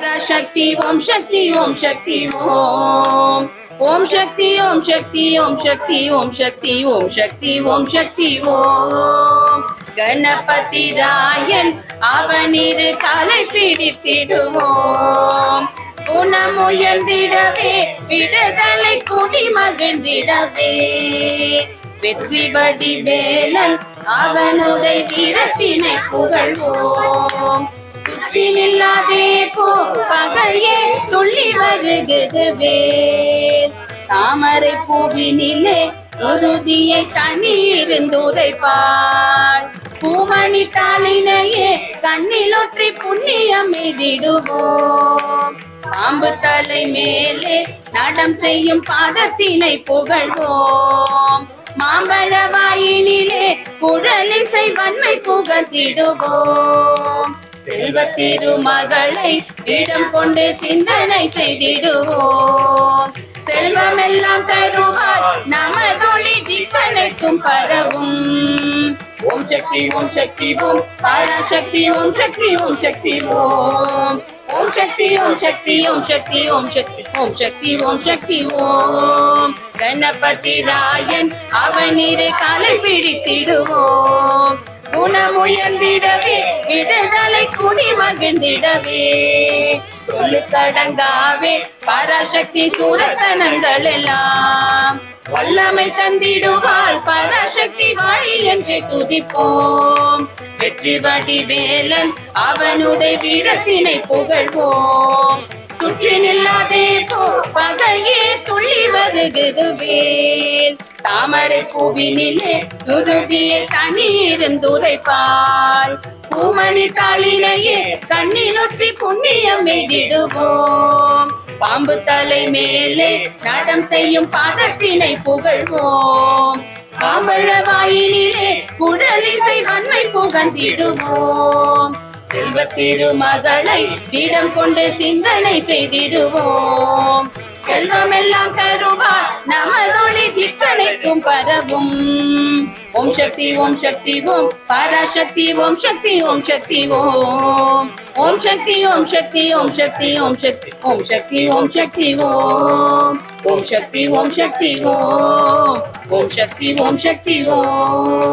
சக்தி ஓம் சக்தி ஓம் சக்தி ஓம் ஓம் சக்தி ஓம் சக்தி ஓம் சக்தி ஓம் சக்தி ஓம் சக்தி ஓம் சக்தி ஓம் கணபதி ராயன் அவனிரு காலை பிடித்திடுவோம் குணமுயர்ந்திடவே விடுதலை குடி மகிழ்ந்திடவே வெற்றி படி வேலன் அவனுடைய வீரத்தினை புகழ்வோம். சுற்றி நில்லாதே போ பகையே துள்ளி வருகுதுவே தாமரை பூவினிலே உறுதியை தண்ணீருந்துரைப்பாள் பூமணி தாளினையே கண்ணிலொற்றி புண்ணியம் எதிடுவோம் பாம்பு தலை மேலே நடம் செய்யும் பாதத்தினை புகழ்வோம். மாம்பழ வாயினிலே குழலிசை வன்மை புகழ்ந்திடுவோம் செல்வ திருமகளை இடம் கொண்டு சிந்தனை செய்திடுவோம் செல்வமெல்லாம் தருவார் நமதொழி திக்கனைக்கும் பரவும் ஓம் சக்தி ஓம் சக்தி ஓம் பராசக்தி ஓம் சக்தி ஓம் சக்தி ஓம் ஓம் சக்தி ஓம் சக்தி ஓம் சக்தி ஓம் சக்தி ஓம் சக்தி ஓம் சக்தி ஓம் கணபதி ராயன் அவனிரு காலை பிடித்திடுவோம் குணமுயர்ந்திடவே விடுதலை குடி மகிழ்ந்திடவே. சொல்லு கடங்காவே பராசக்தி சூரத்தனங்கள் எல்லாம் வல்லமை தந்திடுவாள் பராசக்தி வாழி என்று துதிப்போம். வெற்றி வடி வேலன் அவனுடைய வீரத்தினை புகழ்வோம். சுற்றி நில்லாதே போ பகையே துள்ளி வருகுதுவேன் தாமரை பூவினிலே சுருதியை தனி பூமணி தாளினையே கண்ணிலொற்றி புண்ணியம் எதிடுவோம் பாம்பு தலை மேலே நடம் செய்யும் பாதத்தினை புகழ்வோம். பாம்பழ வாயினிலே குழலிசை வன்மை புகந்திடுவோம் செல்வ திருமகளை இடம் கொண்டு சிந்தனை செய்திடுவோம். செல்வமெல்லாம் தருவார் நமதொழி திக்கணைக்கும் பரவும் ஓம் சக்தி ஓம் சக்தி ஓம் பராசக்தி ஓம் சக்தி ஓம் சக்தி ஓம் ஓம் சக்தி ஓம் சக்தி ஓம் சக்தி ஓம் சக்தி ஓம் சக்தி ஓம் சக்தி ஓம் ஓம் சக்தி ஓம் சக்தி ஓம் ஓம் சக்தி ஓம் சக்தி ஓம்